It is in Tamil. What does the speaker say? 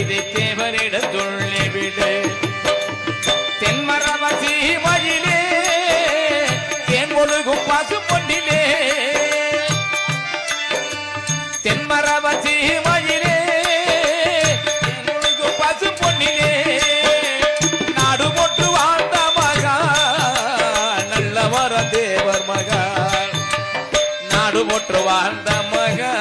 இதை தேவரிடம் சொல்லிவிடு. தென்மரவசி மயிலே தேன் ஒழுகும் பசு பொன்னிலே தென்மரவசி மயிலே தேன் ஒழுகும் பசு பொன்னிலே நாடு போட்டு வாழ்ந்த மகா நல்லவர தேவர் மகா. நாடு போட்டு வாழ்ந்த மகா.